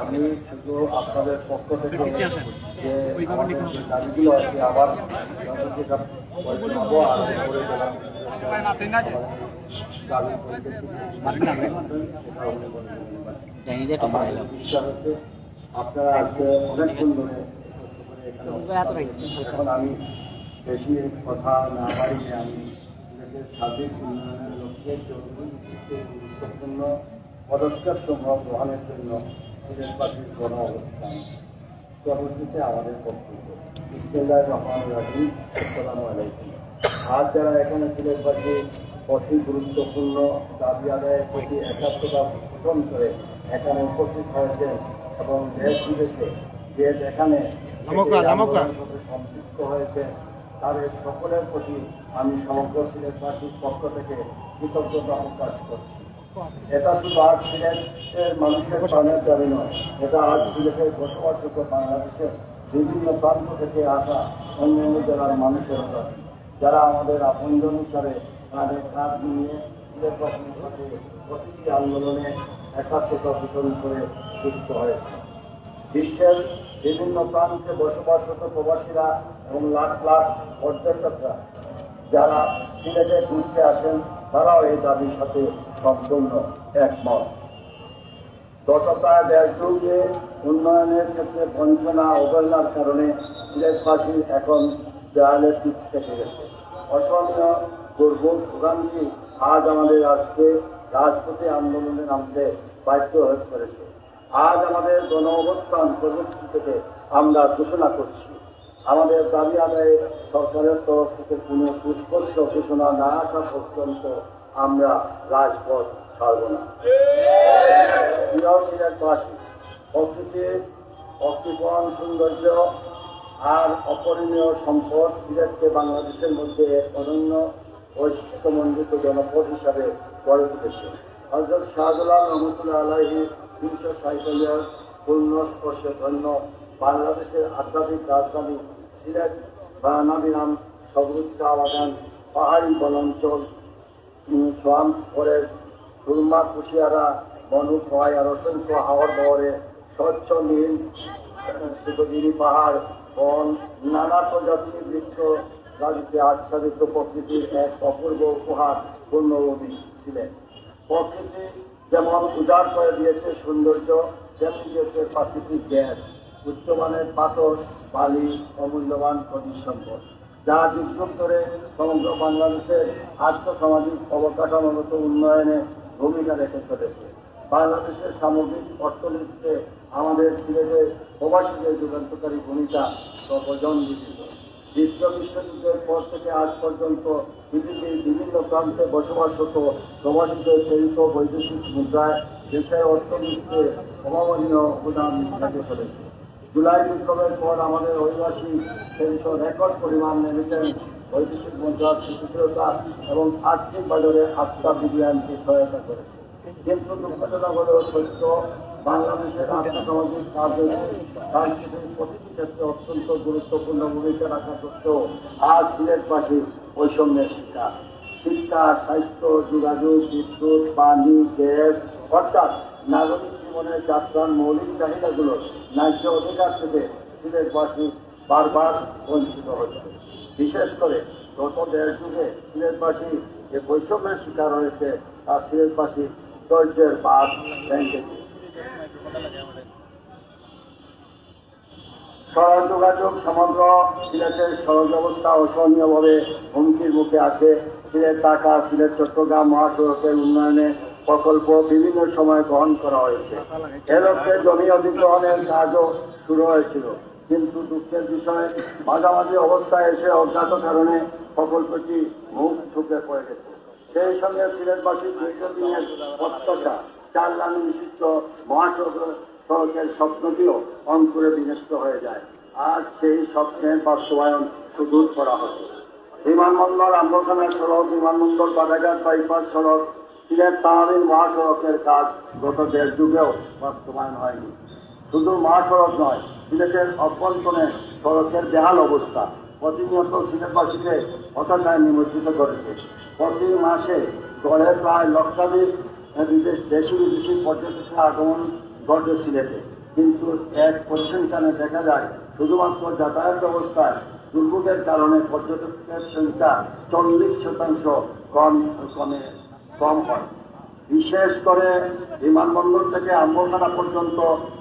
আমি শুধু আপনাদের পক্ষ থেকে। যে দাবিগুলো আছে আবার আপনারা আজকে অনেকক্ষণ ধরে কষ্ট করে এখানে এখন আমি বেশি কথা না বাড়িয়ে আমি সার্বিক উন্নয়নের লক্ষ্যে গুরুত্বপূর্ণ পদক্ষেপ সমূহ গ্রহণের জন্য সিলেটবাসীর গণ অবস্থান। কর্মসূচিতে আমাদের বক্তব্য। ইসলাম রহমান রাহিম আসসালামু আলাইকুম। আজ যারা এখানে সিলেটবাসী অতি গুরুত্বপূর্ণ দাবি আদায়ের প্রতি একাত্মতা পোষণ করে এখানে উপস্থিত হয়েছেন এবং দেশ বিদেশে যে সাথে সম্পৃক্ত হয়েছে তাদের সকলের প্রতি আমি সমগ্র সিলেটবাসীর পক্ষ থেকে কৃতজ্ঞতা প্রকাশ করছি। এটা শুধু আজ সিলেটের মানুষের প্রাণের নয়, এটা আজ সিলেটের বসবাসরত বাংলাদেশের বিভিন্ন প্রান্ত থেকে আসা অন্যান্য জেলার মানুষের দাবি যারা আমাদের আপনজন তাদের কাজ নিয়ে প্রতিটি আন্দোলনে একাত্মতা পোষণ করে যুক্ত হয়েছে। বিশ্বের বিভিন্ন প্রান্তে বসবাসরত প্রবাসীরা এবং লাখ লাখ পর্যটকরা যারা সিলেটে ঘুরতে আসেন তারাও এই দাবির সাথে সম্পূর্ণ একমত। গত প্রায় উন্নয়নের ক্ষেত্রে বঞ্চনা অবহেলার কারণে সিলেটবাসী এখন দেয়ালে পিঠ থেকে গেছে। অসহনীয় দুর্ভোগ ভোগান্তি আজ আমাদের আজকে রাজপথে আন্দোলনে নামতে বাধ্য হয়ে পড়েছে আজ আমাদের গণ অবস্থান কর্মসূচি থেকে আমরা ঘোষণা করছি। আমাদের দাবি আদায়ে সরকারের তরফ থেকে কোনো সুস্পষ্ট ঘোষণা না আসা পর্যন্ত আমরা রাজপথ ছাড়ব না। সিলেটবাসী প্রকৃতির সৌন্দর্য আর অপরিমেয় সম্পদ সিলেটকে বাংলাদেশের মধ্যে এক অনন্য বৈশিষ্ট্যমণ্ডিত জনপদ হিসাবে গড়ে তুলেছে। হজরত শাহজুল্লাহ রহমতুল্লাহ আলাহি তিনশো সাইকেলের পূর্ণ স্পর্শে ধন্য বাংলাদেশের আধ্যাত্মিক রাজধানী সিলেট বানাবিরাম সবুজ চা বাগান পাহাড়ি বনাঞ্চল সোয়াম ফরেস্ট সুরমা কুশিয়ারা, বনু খোয়াই আর অসংখ্য হাওয়ার বহরে স্বচ্ছ নীল সুতগিরি পাহাড়, বন, নানা প্রজাতির বৃক্ষ রাজিতে আচ্ছাদিত প্রকৃতির এক অপূর্ব উপহার পূর্ণভূমি ছিলেন। প্রকৃতি যেমন উজাড় করে দিয়েছে সৌন্দর্য, তেমনি দিয়েছে প্রাকৃতিক গ্যাস উচ্চমানের পাথর বালি অমূল্যবান খনিজ সম্পদ যা যুগ ধরে সমগ্র বাংলাদেশের আর্থসামাজিক অবকাঠামোগত উন্নয়নে ভূমিকা রেখে চলেছে। বাংলাদেশের সামগ্রিক অর্থনীতিতে আমাদের সিলেটের প্রবাসীদের যুগান্তকারী ভূমিকা সর্বজন বিদিত দ্বিতীয় বিশ্বযুদ্ধের পর থেকে আজ পর্যন্ত পৃথিবীর বিভিন্ন প্রান্তে বসবাসরত প্রবাসীদের প্রেরিত বৈদেশিক মুদ্রায় দেশের অর্থনীতিতে অভাবনীয় অবদান থাকে চলেছে। জুলাই বিপ্লবের পর আমাদের অভিবাসী প্রেরিত রেকর্ড পরিমাণ রেমিটেন্স বৈদেশিক মুদ্রার স্থিতিশীলতা এবং আর্থিক বাজারে আস্থা বৃদ্ধি আনতে সহায়তা করেছে। কিন্তু দুঃখজনক হলেও সত্য, বাংলাদেশের আর্থসামাজিক রাজনৈতিক প্রতিটি ক্ষেত্রে অত্যন্ত গুরুত্বপূর্ণ ভূমিকা রাখা সত্ত্বেও আজ সিলেটবাসী বৈষম্যের শিকার। শিক্ষা, স্বাস্থ্য, যোগাযোগ, বিদ্যুৎ, পানি, গ্যাস, অর্থাৎ নাগরিক জীবনের যাত্রার মৌলিক চাহিদাগুলো ন্যায্য অধিকার থেকে সিলেটবাসী বারবার বঞ্চিত হচ্ছে। বিশেষ করে গত দেড় যুগে সিলেটবাসী যে বৈষম্যের শিকার হয়েছে, তা সিলেটবাসী ধৈর্যের বাদ ব্যাংকেছে সড়ক যোগাযোগ সমগ্র সিলেটের সড়ক ব্যবস্থা অসহনীয়ভাবে হুমকির মুখে আছে। সিলেট ঢাকা, সিলেট, চট্টগ্রাম, মহাসড়কের উন্নয়নে প্রকল্প বিভিন্ন সময় গ্রহণ করা হয়েছে। এ লক্ষ্যে জমি অধিগ্রহণের কাজও শুরু হয়েছিল। কিন্তু দুঃখের বিষয়ে, মাঝামাঝি অবস্থায় এসে অজ্ঞাত কারণে প্রকল্পটি মুখ ঢুকে পড়ে গেছে। সেই সঙ্গে সিলেটবাসীর দীর্ঘদিনের প্রত্যাশা, চার লাইন বিশিষ্ট মহাসড়ক সড়কের স্বপ্নটিও অঙ্কুরে বিনষ্ট হয়ে যায়। আজ সেই স্বপ্নের বাস্তবায়ন সুদূর করা হতো বিমানবন্দর আম্বরখানা সড়ক, বিমানবন্দর, বাজারঘাট, বাইপাস সড়ক সিলেট তাহাবিল মহাসড়কের কাজ গত দেড় যুগেও বাস্তবায়ন হয়নি। শুধু মহাসড়ক নয়, সিলেটের অভ্যন্তরে সড়কের বেহাল অবস্থা প্রতিনিয়ত সিলেটবাসীকে হতাশায় নিমজ্জিত করেছে। প্রতি মাসে গড়ে প্রায় লক্ষাধিক বিদেশ দেশি বিদেশি পর্যটকের আগমন ঘটে সিলেটে। কিন্তু এক পরিসংখ্যানে দেখা যায়, শুধুমাত্র যাতায়াত ব্যবস্থায় দুর্ভোগের কারণে পর্যটকের সংখ্যা চল্লিশ শতাংশ কম কমে কম হয়। বিশেষ করে বিমানবন্দর থেকে আম্বরখানা পর্যন্ত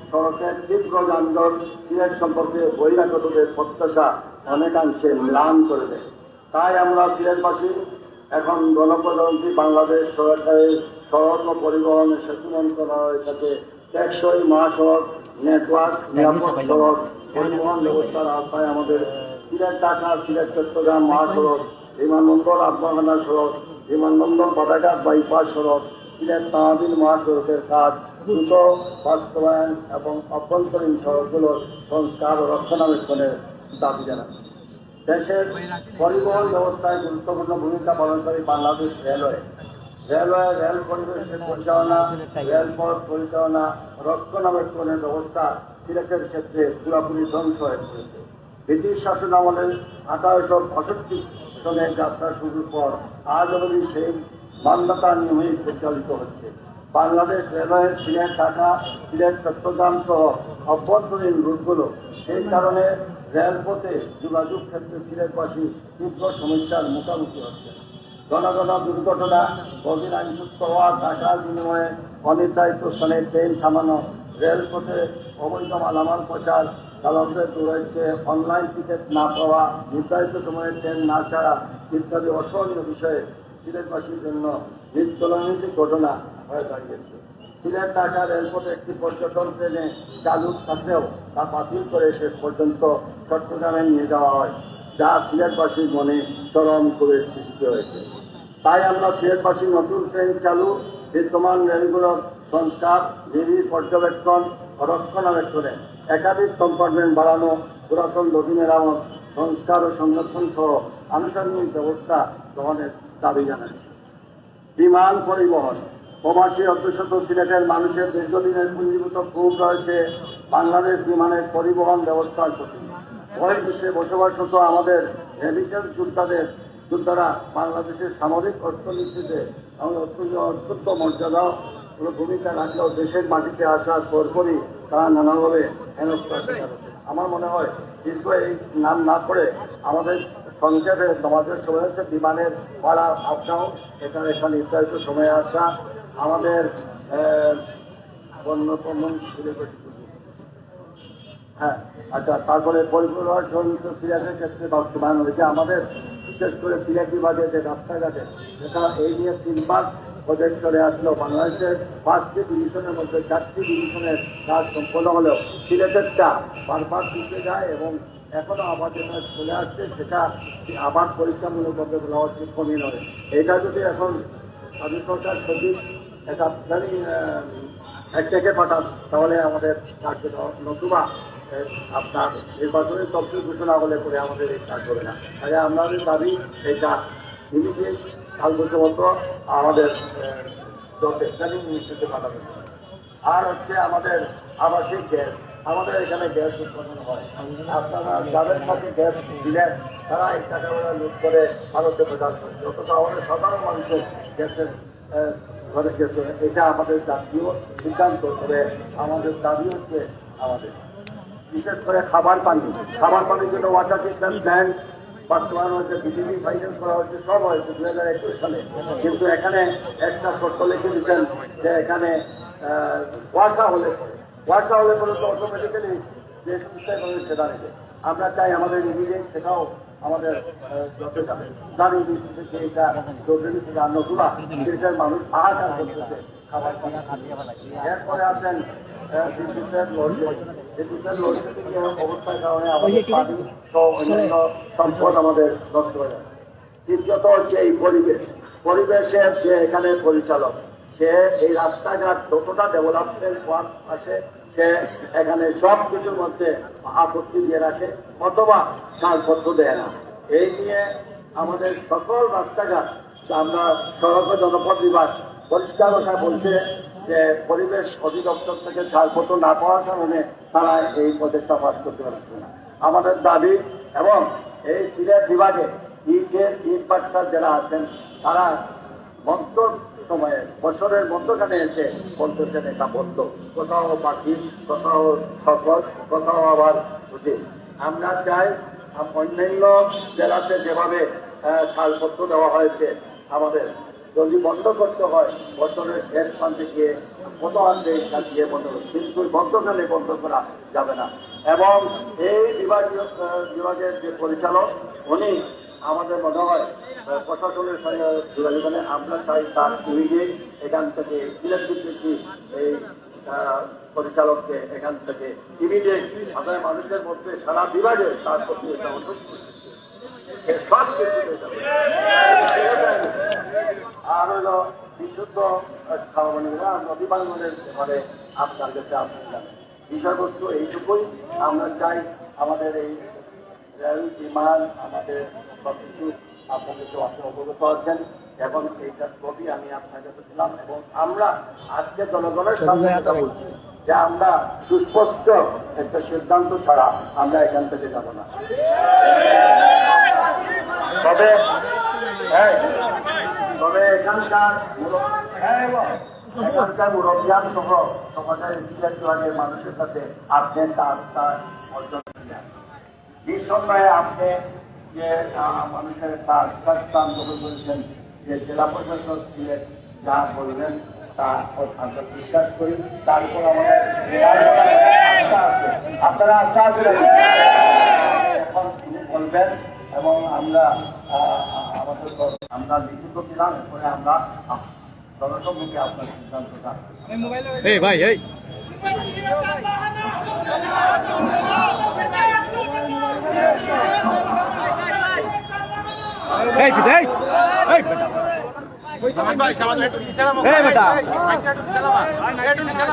সড়কের তীব্র যানজট সিলেট সম্পর্কে বহিরাগতদের প্রত্যাশা অনেকাংশে ম্লান করে দেয়। তাই আমরা সিলেটবাসী এখন গণপ্রজাতন্ত্রী বাংলাদেশ সরকারের সড়ক ও পরিবহন সেতু মন্ত্রণালয়ের কাছে টেকসই মহাসড়ক নেটওয়ার্ক নিরাপদ সড়ক পরিবহন ব্যবস্থার আওতায় আমাদের সিলেট ঢাকা সিলেট চট্টগ্রাম মহাসড়ক বিমানবন্দর আত্মহানা সড়ক বিমানবন্দর বাদাঘাট বাইপাস সড়ক সিলেট তাহাবিল মহাসড়কের কাজ, দ্রুত বাস্তবায়ন এবং অভ্যন্তরীণ সড়কগুলোর সংস্কার ও রক্ষণাবেক্ষণের দাবি জানান। দেশের পরিবহন ব্যবস্থায় গুরুত্বপূর্ণ ভূমিকা পালনকারী বাংলাদেশ রেলওয়ে। রেলওয়ে রেল পরিবেশের পরিচালনা, রেলপথ পরিচালনা, রক্ষণাবেক্ষণের ব্যবস্থা সিলেটের ক্ষেত্রে পুরোপুরি ধ্বংস হয়ে পড়েছে। ব্রিটিশ শাসন আমলের আঠারোশো পঁয়ষট্টি সনের যাত্রা শুরুর পর আজ অবধি সেই মান্যতা নিয়মেই পরিচালিত হচ্ছে। বাংলাদেশ রেলওয়ের সিলেট, ঢাকা, সিলেট, চট্টগ্রাম সহ অভ্যন্তরীণ রুটগুলো সেই কারণে রেলপথে যোগাযোগ ক্ষেত্রে সিলেটবাসী তীব্র সমস্যার মুখোমুখি হচ্ছে। ঘন দুর্ঘটনা, গভীর আইনযুক্ত হওয়া টাকার বিনিময়ে অনির্ধারিত স্থানে ট্রেন থামানো, রেলপথে অবৈধ মালামাল প্রচার চালকদের দূরত্বে অনলাইন টিকিট না পাওয়া, নির্ধারিত সময়ে ট্রেন না ছাড়া ইত্যাদি অসহনীয় বিষয়ে সিলেটবাসীর জন্য নিত্যনৈমিক ঘটনা হয়ে দাঁড়িয়েছে। সিলেট ঢাকা রেলপথে একটি পর্যটন ট্রেনে চালু থাকলেও তা বাতিল করে শেষ পর্যন্ত চট্টগ্রামে নিয়ে যাওয়া হয়, যা সিলেটবাসীর মনে চরম করে সৃষ্টি হয়েছে। তাই আমরা সিলেটবাসী নতুন ট্রেন চালু, বিদ্যমান রেলগুলোর সংস্কার, নিবিড় পর্যবেক্ষণ রক্ষণাবেক্ষণে একাধিক কম্পার্টমেন্ট বাড়ানো, পুরাতন নদী মেরামত সংস্কার ও সংরক্ষণ সহ আনুষঙ্গিক ব্যবস্থা গ্রহণের দাবি জানাচ্ছি বিমান পরিবহন, প্রবাসী অধ্যুষিত সিলেটের মানুষের দীর্ঘদিনের পুঞ্জীভূত ক্ষোভ রয়েছে বাংলাদেশ বিমানের পরিবহন ব্যবস্থার প্রতি। বয় বিশ্বে বসবাসরত আমাদের রেমিটেন্স যোদ্ধাদের, যোদ্ধারা বাংলাদেশের সামরিক অর্থনীতিতে এবং অত্যন্ত অত্যন্ত মর্যাদা ভূমিকা রাখলেও দেশের মাটিতে আসার পরপরই তারা নানাভাবে হচ্ছে। আমার মনে হয় দীর্ঘ এই নাম না করে আমাদের সংক্ষেপে সমাজের সময় হচ্ছে বিমানের ভাড়া আপনাও এখানে একটা নির্ধারিত সময়ে আসা, আমাদের হ্যাঁ আচ্ছা তারপরে পরিপূর্ণ সহিত ক্ষেত্রে বাস্তবায়ন হয়েছে আমাদের বিশেষ করে সিলেট বিভাগে যে রাস্তাঘাটে, সেটা এই নিয়ে তিনবার প্রজেক্ট চলে আসলো বাংলাদেশের পাঁচটি ডিভিশনের মধ্যে চারটি ডিভিশনের কাজ সম্পন্ন হলেও সিলেটেরটা বারবার পিছিয়ে যায় এবং এখনও আবার যেটা চলে আসছে, সেটা আবার পরীক্ষামূলকভাবে বলা হচ্ছে কমিয়ে নয়। এটা যদি এখন স্বাধীন সরকার সচিব একটা প্ল্যানিং একটাকে পাঠান, তাহলে আমাদের কার্য নতুবা আপনার নির্বাচনের তফসিল ঘোষণা হলে পরে আমাদের এই কাজ হবে না। তাই আমাদের দাবি এটা ইমিডিয়েট পর্যন্ত আমাদের আর হচ্ছে আমাদের আবাসিক গ্যাস, আমাদের এখানে গ্যাস উৎপাদন হয়। আপনারা যাদের সাথে গ্যাস দিলেন, তারা এই টাকাগুলো লুট করে ভারতে প্রচার করছে। অথচ আমাদের সাধারণ মানুষের গ্যাসের ঘরে গেছে। এটা আমাদের জাতীয় সিদ্ধান্ত করে আমাদের দাবি হচ্ছে আমাদের। বিশেষ করে খাবার পানি। খাবার পানির জন্য ওয়াটার ট্রিটমেন্ট প্ল্যান্ট বাস্তবায়ন হয়েছে বিজেপি ফাইন্যান্স করা হয়েছে সব হয়েছে দু হাজার একুশ সালে। কিন্তু এখানে একটা শর্ত লিখে দিচ্ছেন যে এখানে ওয়াসা হলে ওয়াসা হলে পরে তো অটোমেটিক্যালি যে সেটা নেবে। আমরা চাই আমাদের ইমিডিয়েট সেটাও আমাদের যত যাবে দাঁড়িয়ে যে এটা জরুরি থেকে নতুবা দেশের মানুষ হাহাকার করতেছে। খাবার এরপরে আছেন বিদ্যুতের লোডশেডিং পরিবেশের যে এখানে পরিচালক সে এই রাস্তাঘাট যতটা ডেভেলপমেন্ট সে এখানে সব কিছুর মধ্যে আপত্তি দিয়ে রাখে অথবা ছাড়পত্র দেয় না এই নিয়ে আমাদের সকল রাস্তাঘাট, আমরা সড়ক জনপদ বিভাগ পরিষ্কার কথা বলছে যে পরিবেশ অধিদপ্তর থেকে ছাড়পত্র না পাওয়ার কারণে তারা এই প্রজেক্টটা পাস করতে পারছে না। আমাদের দাবি এবং এই সিলেট বিভাগে ইটের ইট যারা আছেন, তারা মন্ত্র সময়ে, বছরের মধ্যখানে এসে বলতেছেন এটা বন্ধ কোথাও পাখি, কোথাও সফল কোথাও আবার বুঝি আমরা চাই অন্যান্য জেলাতে যেভাবে ছাড়পত্র দেওয়া হয়েছে, আমাদের যদি বন্ধ করতে হয়, বছরের শেষ প্রান্তে গিয়ে কত এটা দিয়ে বন্ধ কিন্তু বন্ধকালে বন্ধ করা যাবে না। এবং এই বিভাগীয় বিভাগের যে পরিচালক, উনি আমাদের মনে হয় প্রশাসনের সঙ্গে যোগাযোগ করে, আমরা চাই তার ইমিডিয়েট এখান থেকে ইলেকট্রিসিটি এই পরিচালককে এখান থেকে ইমিডিয়েট সাধারণ মানুষের মধ্যে সারা বিভাগে তার প্রতি অসুস্থ আর হলো বিশুদ্ধ নদী আপনার কাছে বিষয়বস্তু এইটুকুই আমরা চাই আমাদের এই রেল বিমান আমাদের অবগত আছেন এবং এইটার ছবি আমি আপনার কাছে দিলাম এবং আমরা আজকে জনগণের সামনে এটা বলছি যে আমরা সুস্পষ্ট একটা সিদ্ধান্ত ছাড়া আমরা এখান থেকে যাব না। তবে তবে এখানকার এখানকার মুরব্বিয়ান সহ সমাজের ইতিহাস বিভাগের মানুষের কাছে আপনি তার তার অর্জন। নিঃসন্দেহে আপনি যে মানুষের আস্থার স্থান গ্রহণ করেছেন যে জেলা প্রশাসক ছিলেন, যা বললেন তা আমরা বিশ্বাস করি। তারপর আমাদের আস্থা আছে। আপনারা আস্থা আছে এখন বলবেন এবং আমরা আমাদের আমরা লিখিত দিলাম এরপরে আমরা জনসম্মুখে আপনার সিদ্ধান্তটা এই ভাই এই। এই পিতা এই। ভাই সামাদ একটু নামো। এই বেটা। ভাইটা একটু নামা। একটু হয়েছে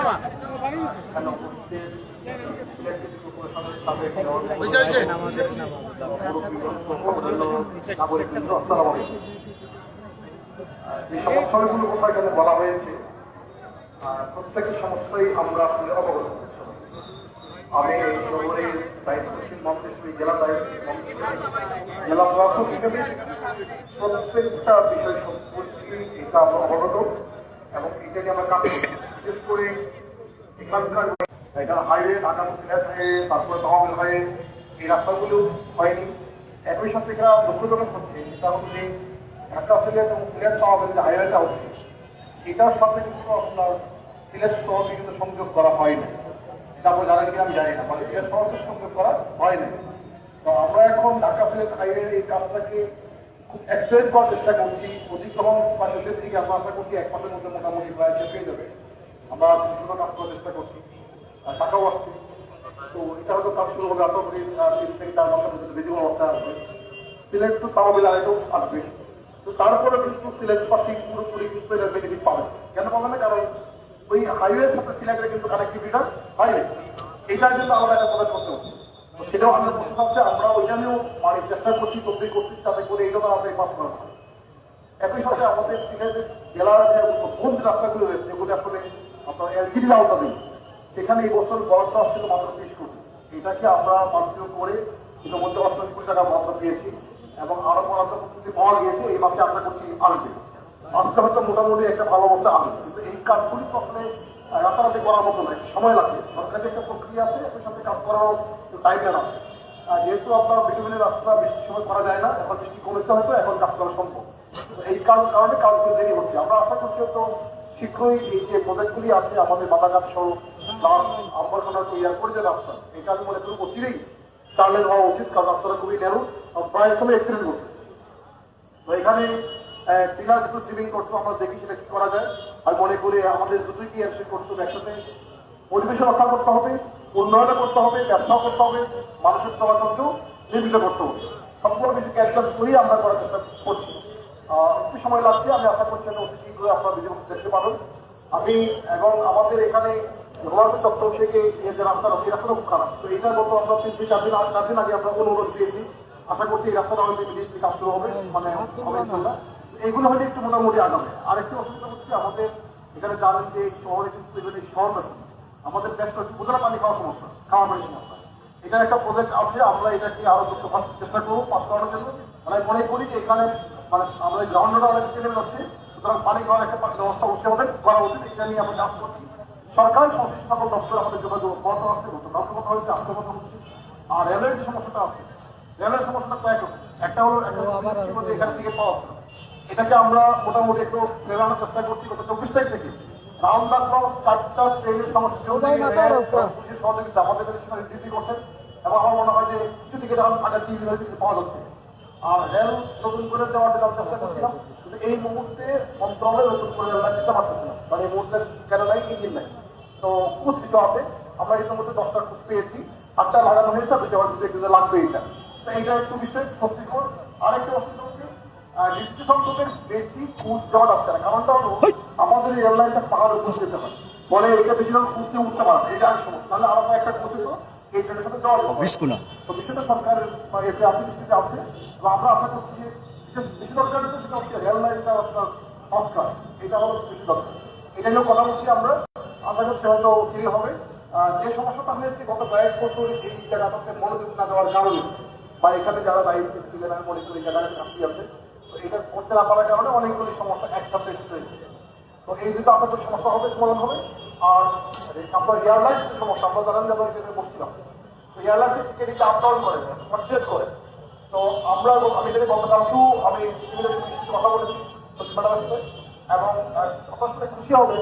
যে সমস্যাগুলো কথা এখানে বলা হয়েছে? প্রত্যেকটি সমস্যাই আমরা আসলে অবগত আমি এই শহরের জেলা বিষয় সম্পর্কে এটা আমরা অবগত। এবং এটা নিয়ে আমরা কাজ বিশেষ করে এখানকার এখানে হাইওয়ে, ঢাকা সিলেট হাইওয়ে, তারপরে তহবিল হাইওয়ে, এই রাস্তাগুলো হয়নি। একই সাথে এখানে দুঃখজনক হচ্ছে সেটা হচ্ছে ঢাকা সিলেট এবং সিলেট তহবিল যে হাইওয়েটা হচ্ছে, এটার সাথে কিন্তু আপনার সিলেট শহরকে কিন্তু সংযোগ করা হয়নি এটা আপনারা জানেন কিনা আমি জানি না মানে সিলেট শহরকে সংযোগ করা হয়নি তো আমরা এখন ঢাকা সিলেট হাইওয়ে এই কাজটাকে খুব এক্সেলেন্ট করার চেষ্টা করছি। অতিক্রমণ বা শেষের দিকে আমরা আশা করছি এক মাসের মধ্যে মোটামুটি প্রায় শেষ হয়ে যাবে। আমরা দ্রুত কাজ করার চেষ্টা করছি। আসছে তো এটা হয়তো কাজ শুরু হবে আশা আসবে সিলেট তো তাও মিলে আরেকটাও আসবে তো তারপরে কিন্তু সিলেটবাসী পুরোপুরি কিন্তু এটার বেনিফিট পাবে কেন পাবে না কারণ ওই হাইওয়ের সাথে সিলেটের কিন্তু কানেক্টিভিটিটা হাইওয়ে এটার জন্য আমাদের একটা প্রকাশ করতে হচ্ছে সেটাও আমাদের প্রশ্ন আছে আমরা ওইখানেও মানে চেষ্টা করছি তবলি করছি যাতে করে এইটা আমাদের পাস করা হয় একই সাথে আমাদের সিলেটের জেলার যে কোন রাস্তাগুলো রয়েছে যেগুলো আসলে আপনার এলজিডি আওতাধীন সেখানে এই বছর বরাদ্দ আসছিল মাত্র বিশ কোটি এটাকে আমরা মাত্র করে ইতিমধ্যে অষ্টআশি কোটি টাকা বরাদ্দ দিয়েছি এবং আরও বরাদ্দ পাওয়া গিয়েছে। এই মাসে আশা করছি আসবে। আজকে হয়তো মোটামুটি একটা ভালো অবস্থা আসবে। কিন্তু এই কাজগুলি তো আসলে রাতারাতি করার মতো নয়, সময় লাগবে। সরকারের একটা প্রক্রিয়া আছে, একই সাথে কাজ করারও টাইম আছে যেহেতু আপনার বিভিন্ন রাস্তা বেশি সময় করা যায় না, এখন বৃষ্টি কমেছে হয়তো, এখন কাজ করা সম্ভব। এই কাজ কারণে কাজগুলো দেরি হচ্ছে। আমরা আশা করছি তো শীঘ্রই এই যে প্রজেক্টগুলি আছে, আমাদের বাধাঘাট সড়ক তৈরি এটা আমি মনে করি অচিরেই চার্লেন হওয়া উচিত কারণ খুবই ন্যারো প্রায় সময় অ্যাক্সিডেন্ট করছে তো এখানে পিলার দুটো ড্রিভিং করতে আমরা দেখি সেটা কি করা যায় আর মনে করি আমাদের দুটোই কি অ্যাকশন করতে হবে একসাথে পরিবেশ রক্ষা করতে হবে উন্নয়ন করতে হবে ব্যবসাও করতে হবে মানুষের চলাচলকেও নির্মিত করতে হবে সবগুলো কিছু ক্যালকুলেট করেই আমরা করার চেষ্টা করছি একটু সময় লাগছে আমি আশা করছি অতি শীঘ্রই আপনারা ভিডিও দেখতে পাবেন আমি এবং আমাদের এখানে গভর্নমেন্ট দপ্তর থেকে যে রাস্তা এই রাস্তাটা খুব খারাপ। তো এটা গত আমরা তিন থেকে চার দিন চার দিন আগে আমরা অনুরোধ দিয়েছি। আশা করছি এই রাস্তাটা আমাদের ইমিডিয়েটলি কাজ শুরু হবে মানে হবে ইনশাল্লাহ। এইগুলো হলে একটু মোটামুটি আগামে আরেকটি অসুবিধা হচ্ছে আমাদের এখানে জানেন যে শহরে কিন্তু এখানে শহর আছে আমাদের দেশটা হচ্ছে বোঝারা পানি খাওয়ার সমস্যা খাওয়া পানির সমস্যা। এখানে একটা প্রজেক্ট আছে আমরা এটাকে আরও করার চেষ্টা করব পাস করানোর জন্য। মানে মনে করি যে এখানে মানে আমাদের গ্রাউন্ডটা অনেক যাচ্ছে সুতরাং পানি খাওয়ার একটা ব্যবস্থা উঠতে হবে করা উচিত। এটা নিয়ে আমরা কাজ করছি। সরকারি সংশ্লিষ্ট সকল দপ্তর আমাদের যোগাযোগ বন্ধ আছে গতকালকে কথা হয়েছে আজকে কথা হচ্ছে। আর রেলের সমস্যাটা আছে। রেলের সমস্যাটা কয়েক। একটা হলো একটা এখান থেকে পাওয়া এটাকে আমরা মোটামুটি একটু মেলানোর চেষ্টা করছি গত চব্বিশ তারিখ থেকে। রাউন্ড দা ক্লক চারটা ট্রেনের সমস্যা সহযোগিতা আমাদের কাছে ডিউটি করছেন। এবং আমার মনে হয় যে কিছু দিকে যখন ফাঁকা টিভি হয়েছে পাওয়া যাচ্ছে। আর রেল নতুন করে দেওয়ার জন্য চেষ্টা করছিলাম। কিন্তু এই মুহূর্তে মন্ত্রণালয় নতুন করে রেল লাইন দিতে পারতেছে না। মানে এই মুহূর্তে কেন নাই? ইঞ্জিন নাই। তো কুচ কিছু আছে। আমরা এর মধ্যে দশটা কুচ পেয়েছি। আটটা লাগানো হয়েছে দুটো আবার দুটো একটু লাগবে এটা। তো এইটা একটু বিষয় স্বস্তিকর। আরেকটা অসুবিধা হচ্ছে নিশ্চিত সংখ্যকের বেশি কুচ না। কারণটা হলো আমাদের এই এয়ারলাইনটা যেতে হয় বলে এটা বেশিরভাগ কুচতে উঠতে পারে এটা আর সমস্যা। তাহলে আলাদা একটা কুচ এই ট্রেনের সাথে। বিস্কুনা তো বিষয়টা সরকারের এতে আপনি দৃষ্টিতে আছে আমরা আশা করছি যে বেশি দরকার সেটা হচ্ছে রেল লাইনটা আপনার সংস্কার। এটা হলো বেশি দরকার। এটা নিয়েও কথা বলছি আমরা। আশা করছি হয়তো ঠিক হবে। যে সমস্যাটা হয়েছে, গত কয়েক বছর এই জায়গাটাকে মনোযোগ না দেওয়ার কারণে বা এখানে যারা দায়িত্ব ছিলেন, আমি মনে করি জায়গাটা চাকরি আছে। তো এটা করতে না পারার কারণে অনেকগুলি সমস্যা একসাথে তো এই দুটো আপনাদের সমস্যা হবে, সমাধান হবে। আর আপনার এয়ারলাইন সমস্যা, আমরা জানান যে আমরা এখানে বসছিলাম। এয়ারলাইন টিকিট আপ ডাউন করে পারচেজ করে। তো আমরা আমি যদি গতকালকেও আমি কথা বলেছি এবং আপনার সাথে খুশি হবে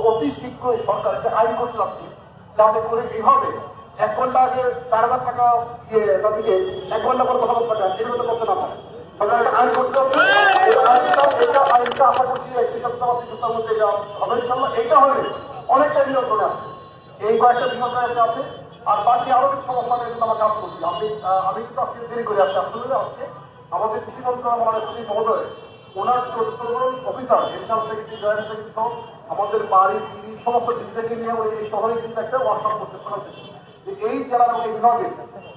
অতি শীঘ্রই সরকার একটা আইন করতে যাচ্ছে যাতে করে এইভাবে এক ঘণ্টা আগে চার হাজার টাকা দিয়ে টপিকে এক ঘণ্টা পরে কথা বলতে পারে তো করতে না পারে। আইন করতে আইনটা হবে। অনেকটা এই কয়েকটা আর বাকি কিছু সমস্যা আমি দেরি করে আসলে আমাদের কৃষি মন্ত্রণালয়ের সচিব মহোদয় ওনার জন অফিসার ইনকাম সেক্রেটারি জয়েন্ট সহ আমাদের বাড়ি দিদি সমস্ত থেকে নিয়ে ওই এই শহরে কিন্তু একটা ওয়ার্কশপ করতে করেছে যে এই জেলার এই বিভাগে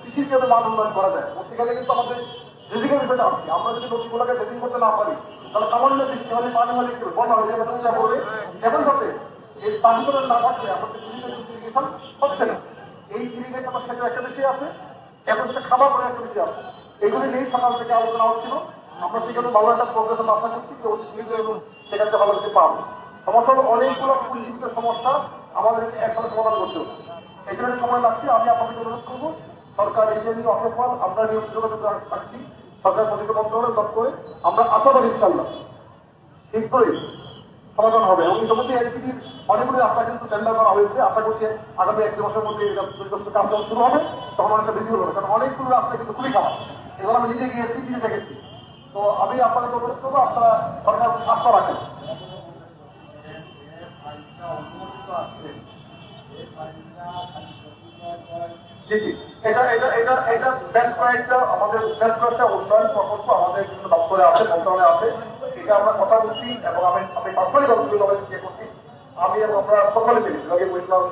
কৃষির যাতে মান উন্নয়ন করা যায়। সেখানে কিন্তু আমাদের রেজিকের বিষয়টা আছে। আমরা যদি নদীগুলোকে ড্রেজিং করতে না পারি, তাহলে সামান্য বৃষ্টি হলে পানি হলে হবে? বন্যা হয়ে যাবে যা বলবে এখন সাথে এই পানিগুলো না থাকলে আমাদের ইরিগেশন হচ্ছে না। এই ইরিগেশন সেটা একটা বিষয় আছে, এখন সেটা খাবার পরে একটা বিষয় আছে। এগুলি নিয়েই সকাল থেকে আলোচনা হচ্ছিল। আমরা সেখানে ভালো একটা প্রোগ্রেশন আশা করছি? যে অতি শীঘ্র এবং থেকে ভালো কিছু পাবো। সমস্যা হলো অনেকগুলো পুঁজিগত সমস্যা আমাদেরকে একসাথে সমাধান করতে হবে। এই জন্য সময় লাগছে, আমি আপনাদের অনুরোধ করব, সরকার এই যে নিয়ে অসফল আমরা নিয়ম যোগাযোগ রাখছি। সরকার সঠিক মন্ত্রণালয় দপ্তরে আমরা আশাবাদী ইনশাল্লাহ শীঘ্রই সমাধান হবে। এবং ইতিমধ্যে এলজিডির অনেকগুলি রাস্তা কিন্তু টেন্ডার করা হয়েছে। আশা করছি আগামী এক মাসের মধ্যে কাজ শুরু হবে। তখন অনেকটা বেশি হবে কারণ অনেকগুলো রাস্তা কিন্তু খুবই খারাপ। এগুলো আমি নিজে গিয়েছি নিজে দেখেছি। তো আমি আপনাদের অনুরোধ করব আপনারা সরকার আস্থা রাখেন। এটা এটা এটা আমাদের উন্নয়ন আমাদের আছে আছে। আমরা কথা বলছি এবং আমি আমি করছি আমি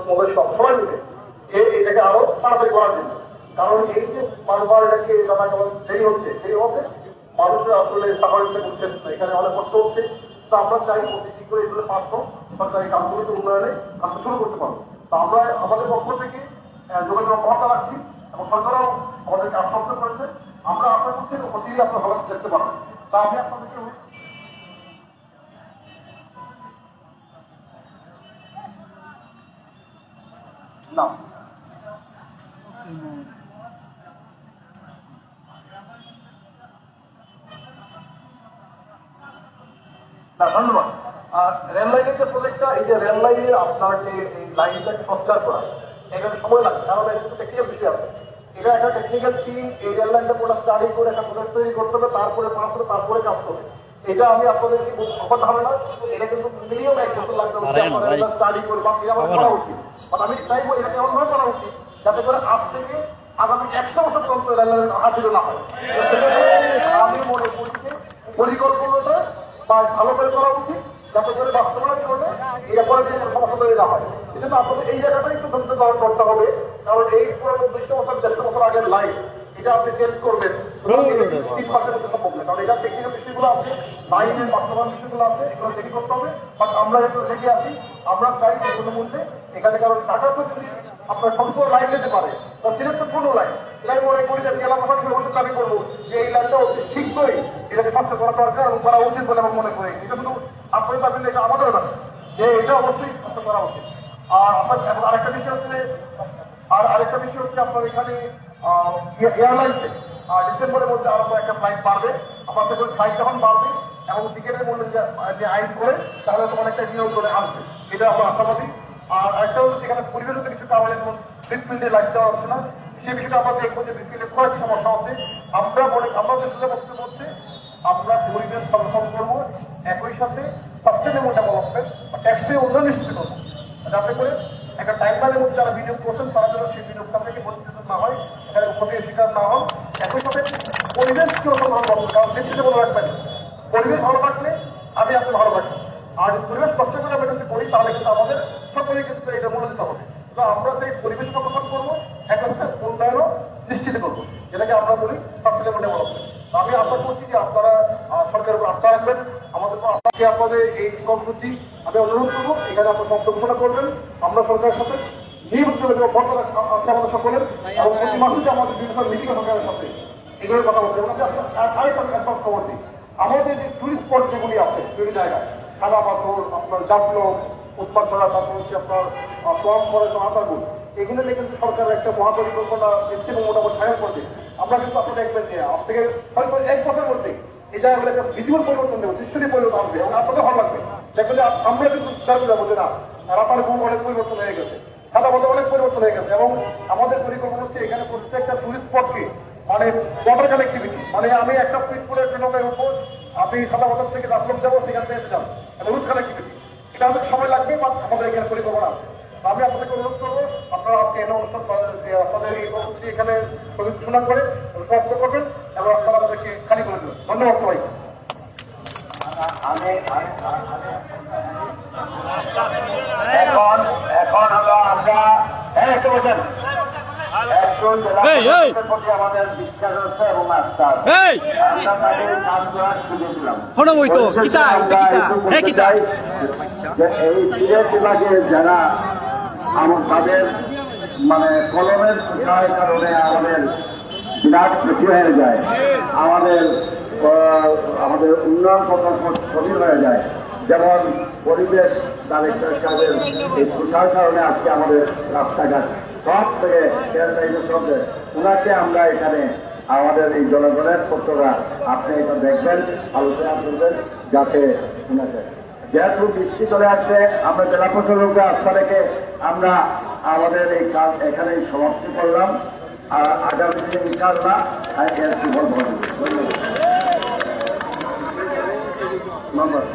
মোবাইল এটাকে তাড়াতাড়ি করার জন্য। কারণ এই যে বারবার এটাকে দেরি হচ্ছে সেই হচ্ছে মানুষের আসলে সাফারিতে করছেন এখানে অনেক কষ্ট হচ্ছে। তো আমরা চাই অতি করে এগুলো পাস হোক, সরকারি কাজগুলোকে উন্নয়নে কাজটা শুরু করতে পারব তো আমরা আমাদের পক্ষ থেকে যোগাযোগ অব্যাহত রাখছি এবং সরকারও আমাদেরকে আশ্বস্ত করেছে। আমরা আপনার পক্ষে অচিরেই আপনার ভালো দেখতে পারবেন তা আমি আপনাদেরকে না। না ধন্যবাদ। রেল লাইনের যে প্রজেক্টটা এই যে রেল লাইনের আপনার যে এই লাইনটাকে সংস্কার করা এখানে সময় লাগে কারণ এটা টেকনিক্যাল বিষয় আছে। এটা একটা টেকনিক্যাল টিম এই রেল লাইনটা পুরো স্টাডি করে একটা প্রজেক্ট তৈরি করতে হবে তারপরে পাস করে তারপরে কাজ করবে। এটা আমি আপনাদেরকে হবে না এটা কিন্তু মিনিমাম এক বছর লাগবে স্টাডি করে বা এটা আমাদের করা উচিত। বাট আমি চাইব এটা কেমন ভাবে করা উচিত যাতে করে আজ থেকে আগামী একশো বছর পর্যন্ত রেল লাইন হাজির না হয়। আমি মনে করি যে পরিকল্পনাটা বা ভালো করে করা উচিত যাতে করে বাস্তবায়ন করলে এরপরে যে সমস্যা তৈরি না হয়। এজন্য আপনাদের এই জায়গাটা একটু ধৈর্য ধারণ করতে হবে কারণ এই পুরো চব্বিশটা বছর দেড়শো বছর আগের লাইন এটা আপনি চেঞ্জ করবেন। তিন মাসের মধ্যে সম্ভব না কারণ এটা টেকনিক্যাল বিষয়গুলো আছে লাইনের বাস্তবায়ন বিষয়গুলো আছে এগুলো দেখে করতে হবে। বাট আমরা আছি আমরা চাই যে কোনো মধ্যে এখানে কারণ টাকা তো যদি আপনার সম্পূর্ণ লাইন যেতে পারে তো পূর্ণ লাইন এটাই মনে করি যে জেলা প্রশাসনকে বলতে দাবি যে এই লাইনটা অতি শীঘ্রই এটাকে স্পষ্ট করা দরকার করা উচিত বলে আমার মনে করি। এটা শুধু করবেন এটা যে এটা অবশ্যই স্পষ্ট করা উচিত। আর আপনার, এবং আরেকটা বিষয় হচ্ছে আর আরেকটা বিষয় হচ্ছে আপনার এখানে এয়ারলাইন্সে ডিসেম্বরের মধ্যে আরও একটা ফ্লাইট বাড়বে। আপনার যখন ফ্লাইট যখন বাড়বে, এবং টিকিটের মূল্য যে আইন করে, তাহলে তো অনেকটা নিয়োগ করে আসবে এটা আমরা আশাবাদী। আর হচ্ছে এখানে পরিবেশগত কিছু কারণে যেমন ফিটফিল্ডে লাইট দেওয়া হচ্ছে না। সেই বিষয়টা আমরা দেখব যে ফিটফিল্ডে খুব সমস্যা হচ্ছে আমরা মনে, আমরা যে সুযোগ বক্তব্য হচ্ছে আমরা পরিবেশ সংরক্ষণ করব, একই সাথে সাস্টেনেবল ডেভেলপমেন্ট বা ট্যাক্সে উন্নয়ন নিশ্চিত করব। যাতে করে একটা টাইম লাইনের মধ্যে যারা বিনিয়োগ করছেন, তারা যেন সেই বিনিয়োগটা থেকে বঞ্চিত না হয় এখানে ক্ষতির শিকার না হন। একই সাথে পরিবেশ কীরকম ভালো রাখবেন কারণ দৃষ্টিতে ভালো রাখবেন পরিবেশ ভালো থাকলে আমি আপনি ভালো থাকবেন আর পরিবেশ কষ্ট করে আমরা যদি করি তাহলে কিন্তু আমাদের সকলে কিন্তু এটা মনে দিতে হবে। তো আমরা সেই পরিবেশ সংরক্ষণ করব একই সাথে উন্নয়নও নিশ্চিত করব এটাকে আমরা বলি সাস্টেনেবল ডেভেলপমেন্ট তো আমি আশা করছি যে আপনারা আহ, সরকারের উপর আস্থা রাখবেন আমাদের আপনাকে আপনাদের এই কর্মসূচি আমি অনুরোধ করব, এখানে আপনার শব্দ ঘোষণা করবেন, আমরা সরকারের সাথে নিয়মিত আমাদের সকলের এবং প্রতি মাসে আমাদের বিভিন্ন মিটিং সরকারের সাথে, এগুলোর কথা বলতে এবং আর- আরেকটা খবর দিই। আমাদের যে টুরিস্ট স্পট যেগুলি আছে বিভিন্ন জায়গায় সাদা পাথর, আপনার জাফলো উৎপাদ করা, তারপর হচ্ছে আপনার কম করে হাতারগুল এগুলো নিয়ে কিন্তু সরকারের একটা মহাপরিকল্পনা দিচ্ছে এবং মোটামুটি ফাইনাল করবে আমরা কিন্তু আপনি দেখবেন যে আজ থেকে হয়তো এক বছরের মধ্যে এই জায়গাগুলো একটা ভিজুয়াল পরিবর্তন দেবো দৃষ্টি পরিবর্তন আসবে এবং আপনাদের ভালো লাগবে। দেখবেন যে আমরা কিন্তু চালু যাব যে না রাপার গুণ অনেক পরিবর্তন হয়ে গেছে। সাদা পথে অনেক পরিবর্তন হয়ে গেছে, এবং আমাদের পরিকল্পনা হচ্ছে এখানে প্রত্যেকটা টুরিস্ট স্পটকে মানে ওয়াটার কানেক্টিভিটি মানে আমি একটা ফিট করে ট্রেনের উপর আপনি সাদা পথর থেকে দাসলোক যাব, সেখান থেকে যাব রুট কানেক্টিভিটি এটা আমাদের সময় লাগবে বা আমাদের এখানে পরিকল্পনা আছে। আমি আপনাদেরকে অনুরোধ করব, আপনারা এনে অনুষ্ঠান আপনাদের এই এখানে পরিচালনা করে করবেন, এবং আপনারা আমাদেরকে খালি ধন্যবাদ সবাইকে আমি এখন এখন হলো আমরা একটু বিভাগে যারা আমার তাদের মানে কলমের কারণে আমাদের বিরাট ক্ষতি হয়ে যায়। আমাদের আমাদের উন্নয়ন প্রকল্প ক্ষতি হয়ে যায়। যেমন পরিবেশ ডাইরেক্টর এই প্রসার কারণে আজকে আমাদের রাস্তাঘাট সব থেকে সঙ্গে ওনাকে আমরা এখানে আমাদের এই জনগণের পক্ষরা আপনি এটা দেখবেন, আলোচনা করবেন, যাতে ওনাকে যেহেতু বৃষ্টি চলে আসছে, আমরা জেলা প্রশাসনকে আস্থা রেখে আমরা আমাদের এই কাজ এখানেই সমাপ্তি করলাম। আর আগামী দিনে ইনশাআল্লাহ এর সুফল পাওয়া যাবে। ধন্যবাদ। ধন্যবাদ